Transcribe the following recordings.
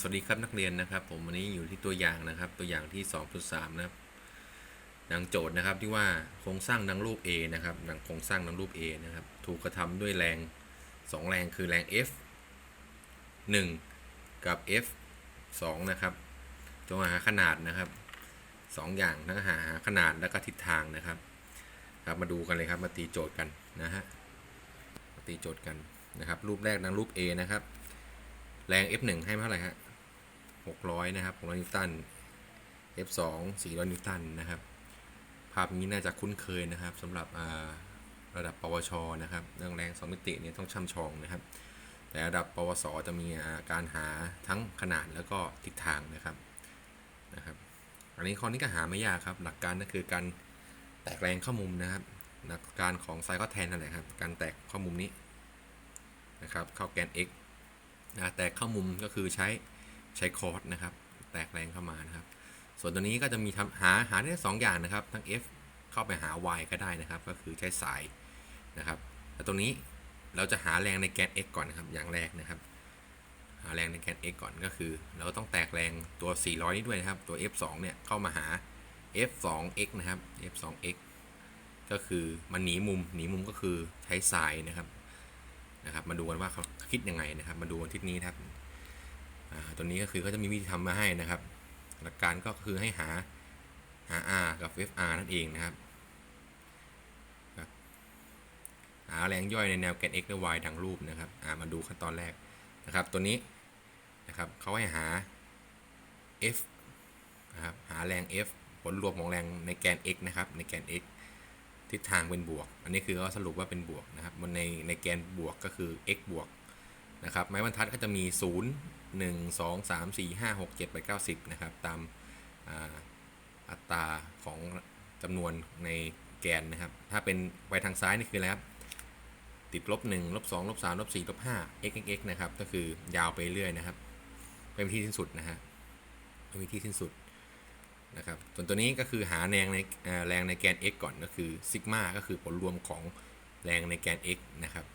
สวัสดีครับนักเรียนนะครับ ผมวันนี้อยู่ที่ตัวอย่างนะครับ ตัวอย่างที่ 2.3 นะครับดังโจทย์นะครับที่ว่าโครงสร้างดังรูป A นะครับดังโครงสร้างดังรูป A นะครับ ถูกกระทำด้วยแรง 2 แรงคือแรง F 1 กับ F 2 นะครับจงหาขนาดนะครับ 2 อย่างทั้งหาขนาดและก็ทิศทางนะครับ ครับมาดูกันเลยครับมาตีโจทย์กันนะฮะตีโจทย์กันนะครับ รูปแรกดังรูป A นะครับ แรง F1 ให้เท่าไหร่ฮะ600 นะครับ600นิวตัน F2 400 นิวตันนะครับ ภาพนี้น่าจะคุ้นเคยนะครับสำหรับระดับปวชนะครับเรื่องแรงสองมิติเนี่ยต้องช่ำชองนะครับ แต่ระดับปวสจะมีการหาทั้งขนาดแล้วก็ทิศทางนะครับนะครับ อันนี้ข้อนี้ก็หาไม่ยากครับ หลักการก็คือการแตกแรงเข้ามุมนะครับ หลักการของไซคอแทนนั่นแหละครับ การแตกข้ามุมนี้นะครับเข้าแกน x นะแตกเข้ามุมก็คือใช้ใช้คอร์สนะครับ แตกแรงเข้ามานะครับ ส่วนตัวนี้ก็จะมีทำหาหาได้สองอย่างนะครับ ทั้ง f เข้าไปหา y ก็ได้นะครับ ก็คือใช้สายนะครับแต่ตรงนี้เราจะหาแรงในแกน x ก่อนนะครับ อย่างแรกนะครับ หาแรงในแกน x ก่อนก็คือ เราต้องแตกแรงตัว 400 นี้ด้วยนะครับ ตัว f 2 เนี่ยเข้ามาหา f 2 x นะครับ f 2 x ก็คือมันหนีมุมหนีมุมก็คือใช้สายนะครับ นะครับมาดูกันว่าเขาคิดยังไงนะครับ มาดูกันทิศนี้ครับตัวนี้ก็คือเขาจะมีวิธีทำมาให้นะครับ หลักการก็คือให้หาหา r กับ fr นั่นเองนะครับ หาแรงย่อยในแนวแกน x และ y ดังรูปนะครับมาดูขั้นตอนแรกนะครับ ตัวนี้นะครับเขาให้หา f นะครับหาแรง f ผลรวมของแรงในแกน x นะครับในแกน x ทิศทางเป็นบวก อันนี้คือเขาสรุปว่าเป็นบวกนะครับมันในในแกนบวกก็คือ x บวกนะครับไม้บรรทัดก็จะมี 0 1 2 3 4 5 6 7 8 9 10นะครับตามอัตราของจำนวนในแกนนะครับ ถ้าเป็นไปทางซ้ายนี่คืออะไรครับติดลบ1ลบ2ลบ3ลบ4ลบ5 x x x นะครับ ก็คือยาวไปเรื่อยนะครับ เป็นที่สิ้นสุดนะฮะเป็นที่สิ้นสุด นะครับส่วนตัวนี้ก็คือหาแรงในแรงในแกน x ก่อนก็คือซิกมาก็คือผลรวมของแรงในแกน x นะครับ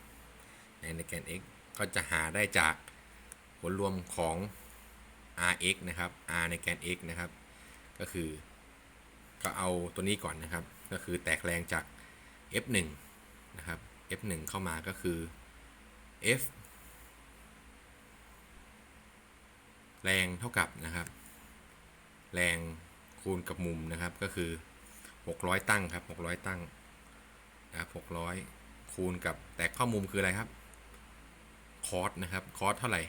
แรงในแกน x ก็จะหาได้จากผลรวมของ rx นะครับ r ในแกน x นะครับ ก็คือก็เอาตัวนี้ก่อนนะครับ ก็คือแตกแรงจาก f1 นะครับ f1 เข้ามาก็คือ f แรงเท่ากับนะครับ แรง คูณกับมุมนะครับก็คือ 600 ตั้งครับ 600 ตั้งนะครับ600 คูณกับแต่ข้อมุมคืออะไรครับคอสนะครับคอสเท่าไหร่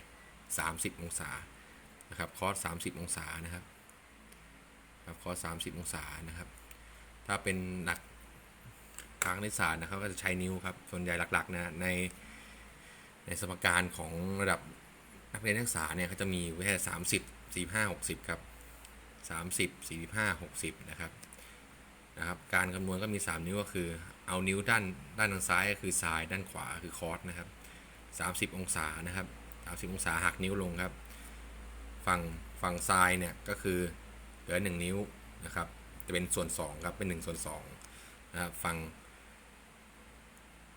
30 องศานะครับคอส30 องศานะครับครับคอส30 องศานะครับ ถ้าเป็นหลักทางนิสสารนะครับก็จะใช้นิ้วครับส่วนใหญ่หลักๆนะในในสมการของระดับนักเรียนนักศึกษาเนี่ยเขาจะมีไว้แค่30 45 60ครับ 30 45 60 นะครับนะครับการคำนวณก็มี 3 นิ้วก็คือเอานิ้วด้านด้านทางซ้ายก็คือซ้ายด้านขวาคือคอสนะครับ 30 องศานะครับ 30 องศาหักนิ้วลงครับ ฝั่งฝั่งซ้ายเนี่ยก็คือเหลือ 1 นิ้วนะครับ จะเป็นส่วน2ครับเป็น1ส่วน2นะครับฝั่ง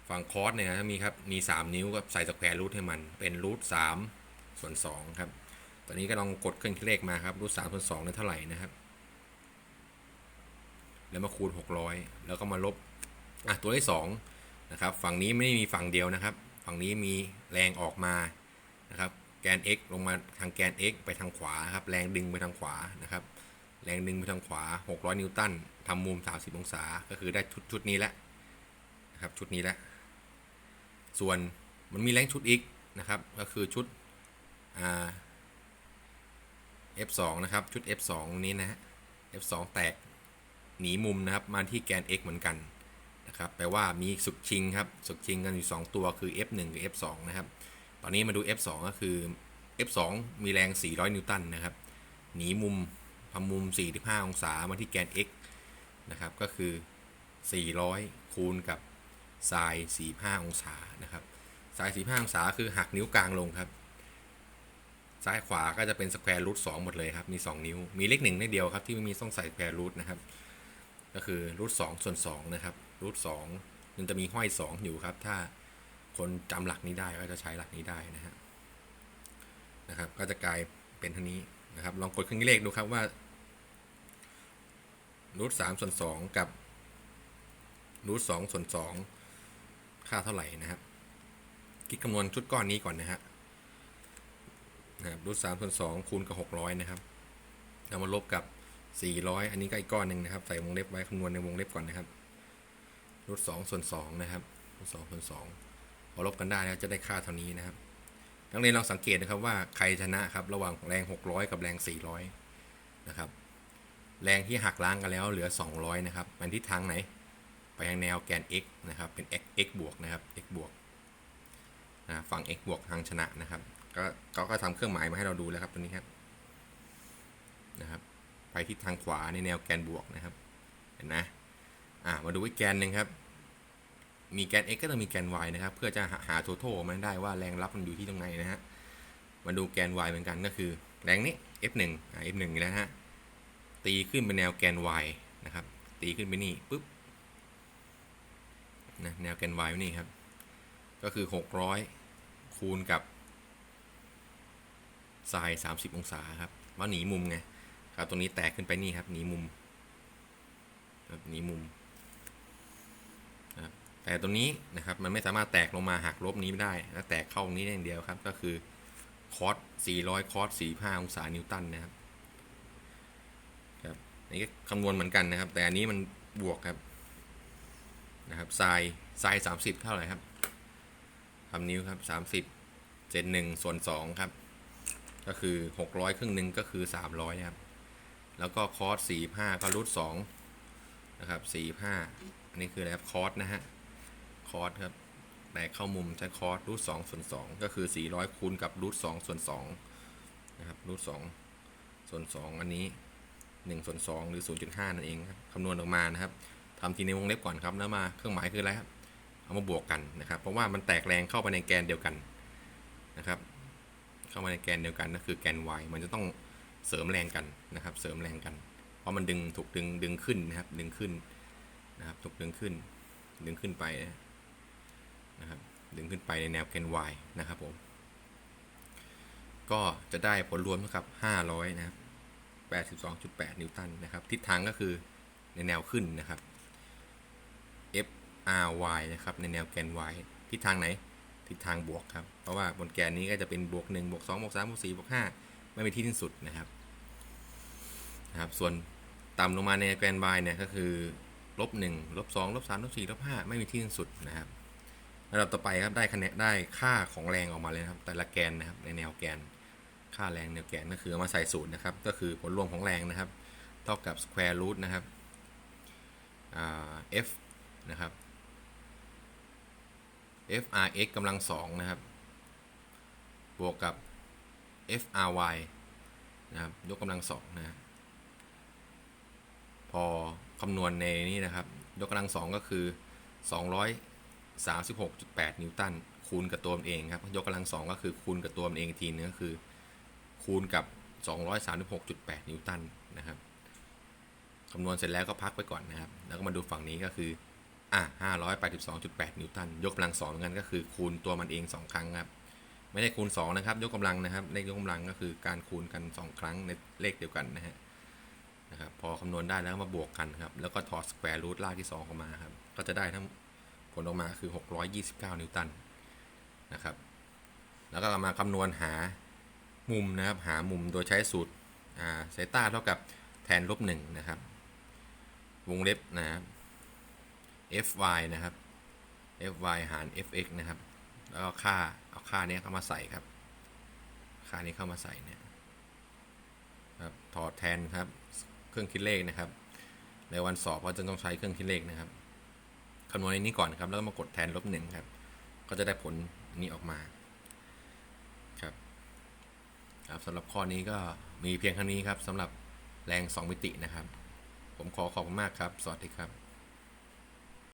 ฝั่งคอสเนี่ยมีครับมี 3 นิ้วก็ใส่สแควร์รูทให้มันเป็นรูท3ส่วน2ครับ อนนี้ก็ลองกดเครื่องคิดเลขมาครับ รูทสามส่วนสองนั้นเท่าไหร่นะครับ แล้วมาคูณ 600 แล้วก็มาลบอะตัวที่2นะครับ ฝั่งนี้ไม่ได้มีฝั่งเดียวนะครับ ฝั่งนี้มีแรงออกมานะครับแกน x ลงมาทางแกน x ไปทางขวาครับ แรงดึงไปทางขวานะครับ แรงดึงไปทางขวา 600 นิวตันทำมุม 30 องศา ก็คือได้ชุดชุดนี้แล้วนะครับ ชุดนี้แล้ว ส่วนมันมีแรงชุดอีกนะครับ ก็คือชุดอ่า F2 นะครับ ชุด F2 นี้นะฮะ F2 แตกหนีมุมนะครับ มาที่แกน x เหมือนกันนะครับแปลว่ามีสุกชิงครับ สุกชิงกันอยู่ 2 ตัวคือ F1 กับ F2 นะครับ ตอนนี้มาดู F2 ก็คือ F2 มีแรง 400 นิวตันนะครับ หนีมุมทำมุม 45 องศามาที่แกน x นะครับ ก็คือ 400 คูณกับไซน์45 องศานะครับไซน์45 องศาคือหักนิ้วกลางลงครับ ซ้ายขวาก็จะเป็นสแควร์รูทสหมดเลยครับ มี 2 นิ้ว มีเลขหนึ่งเลขเดียวครับ ที่ไม่มีต้องใส่สแควร์รูทนะครับ ก็คือรูทสส่วน2นะครับรูทสองมันจะมีห้อย 2 อยู่ครับ ถ้าคนจำหลักนี้ได้ก็จะใช้หลักนี้ได้นะฮะนะครับ ก็จะกลายเป็นเท่านี้นะครับ ลองกดเครื่องเลขดูครับว่ารูทสามส่วนสองกับรูทสองส่วนสองค่าเท่าไหร่นะครับ คิดคำนวณชุดก้อนนี้ก่อนนะฮะ นะครับรูทสามส่วนสองคูณกับหกร้อยนะครับเอามาลบกับสี่ร้อยอันนี้ก็อีกก้อนหนึ่งนะครับใส่วงเล็บไว้คำนวณในวงเล็บก่อนนะครับรูทสองส่วนสองนะครับรูทสองส่วนสองพอลบกันได้แล้วจะได้ค่าเท่านี้นะครับนักเรียนลองสังเกตนะครับว่าใครชนะครับระหว่างแรง 600 กับแรง 400 นะครับ แรงที่หักล้างกันแล้วเหลือ 200 นะครับมันทิศทางไหน ไปทางแนวแกน x นะครับเป็น x x บวกนะครับ x บวกนะฝั่ง x บวกทางชนะนะครับ ก็เขาก็ทำเครื่องหมายมาให้เราดูแล้วครับตัวนี้ครับนะครับ ไปทิศทางขวาในแนวแกนบวกนะครับ เห็นนะอ่ามาดูอีกแกนหนึ่งครับ มีแกน x ก็ต้องมีแกน y นะครับ เพื่อจะหาหา total มันได้ว่าแรงรับมันอยู่ที่ตรงไหนนะฮะมาดูแกน y เหมือนกันก็คือ แรงนี้ f1 อ่า f1 นี่แล้วฮะตีขึ้นเป็นแนวแกน y นะครับ ตีขึ้นไปนี่ปุ๊บนะแนวแกน y นี่ครับ ก็คือ 600 คูณกับ ไซน์30 องศาครับว่าหนีมุมไงครับตรงนี้แตกขึ้นไปนี่ครับหนีมุมครับหนีมุมแต่ตัวนี้นะครับมันไม่สามารถแตกลงมาหักลบนี้ได้แล้วแตกเข้าตรงนี้ได้อย่างเดียวครับ ก็คือคอส400 คอส45 องศานิวตันนะครับครับนี่ก็คำนวณเหมือนกันนะครับ แต่อันนี้มันบวกครับนะครับไซน์ไซน์30 เท่าไหร่ครับทำนิ้วครับ 30เจน1ส่วน2ครับ ก็คือ 600 ครึ่งหนึ่งก็คือ 300ครับ แล้วก็คอส45 ก็รูท2นะครับ45 อันนี้คืออะไรครับคอสนะฮะ คอร์สครับแต่เข้ามุมใช้คอร์สรูทสองส่วนสองก็คือ 400 คูณกับรูทสองส่วนสองนะครับรูทสองส่วนสองอันนี้1ส่วน2หรือ 0.5 นั่นเองครับคำนวณออกมานะครับทำทีในวงเล็บก่อนครับแล้วมาเครื่องหมายคืออะไรครับ เอามาบวกกันนะครับ เพราะว่ามันแตกแรงเข้าไปในแกนเดียวกันนะครับ เข้ามาในแกนเดียวกันก็คือแกน y มันจะต้องเสริมแรงกันนะครับ เสริมแรงกัน เพราะมันดึงถูกดึงดึงขึ้นนะครับ ดึงขึ้นนะครับ ถูกดึงขึ้น ดึงขึ้นไปนะครับ ดึงขึ้นไปในแนวแกน y นะครับผม ก็จะได้ผลรวมเท่ากับ 500 นะครับ 82.8 นิวตันนะครับ ทิศทางก็คือในแนวขึ้นนะครับ F R Y นะครับ ในแนวแกน y ทิศทางไหน ทิศทางบวกครับ เพราะว่าบนแกนนี้ก็จะเป็นบวก1บวก2บวก3บวก4บวก5ไม่มีที่สิ้นสุดนะครับนะครับ ส่วนต่ำลงมาในแกน y เนี่ยก็คือลบหนึ่งลบสองลบสามลบสี่ลบห้าไม่มีที่สิ้นสุดนะครับระดับต่อไปครับได้คะแนนได้ค่าของแรงออกมาเลยครับ แต่ละแกนนะครับในแนวแกน ค่าแรงแนวแกนก็คือเอามาใส่สูตรนะครับ ก็คือผลรวมของแรงนะครับ เท่ากับ square root นะครับ f นะครับ f r x กำลังสองนะครับ บวกกับ f r y นะครับ ยกกำลังสองนะพอคำนวณในนี้นะครับ ยกกำลังสองก็คือ 236.8 นิวตัน คูณกับตัวมันเองครับ ยกกำลังสองก็คือคูณกับตัวมันเองทีนึงก็คือ คูณกับ 236.8 นิวตันนะครับคำนวณเสร็จแล้วก็พักไปก่อนนะครับ แล้วก็มาดูฝั่งนี้ก็คือ อะ582.8นิวตัน ยกกำลังสองเหมือนกันก็คือคูณตัวมันเอง2ครั้งครับ ไม่ได้คูณ2นะครับ ยกกำลังนะครับ เลขยกกำลังก็คือการคูณกัน2ครั้งในเลขเดียวกันนะฮะ นะครับ พอคำนวณได้แล้วมาบวกกันครับ แล้วก็ถอดสแควร์รูทรากที่2ออกมาครับ ก็จะได้ทั้งผลออกมาคือ629นิวตันนะครับ แล้วก็มาคำนวณหามุมนะครับ หามุมโดยใช้สูตรอ่าเซต้าเท่ากับแทนลบ1นะครับ วงเล็บนะครับ fy นะครับ fy หาร fx นะครับ แล้วก็ค่าเอาค่านี้เข้ามาใส่ครับ ค่านี้เข้ามาใส่เนี่ยครับถอดแทนครับ เครื่องคิดเลขนะครับ ในวันสอบก็จะต้องใช้เครื่องคิดเลขนะครับคำนวณในนี้ก่อนครับ แล้วมากดแทนลบหนึ่งครับ ก็จะได้ผลนี้ออกมาครับครับสำหรับข้อนี้ก็มีเพียงเท่านี้ครับสำหรับแรง 2 มิตินะครับ ผมขอขอบคุณมากครับ สวัสดีครับ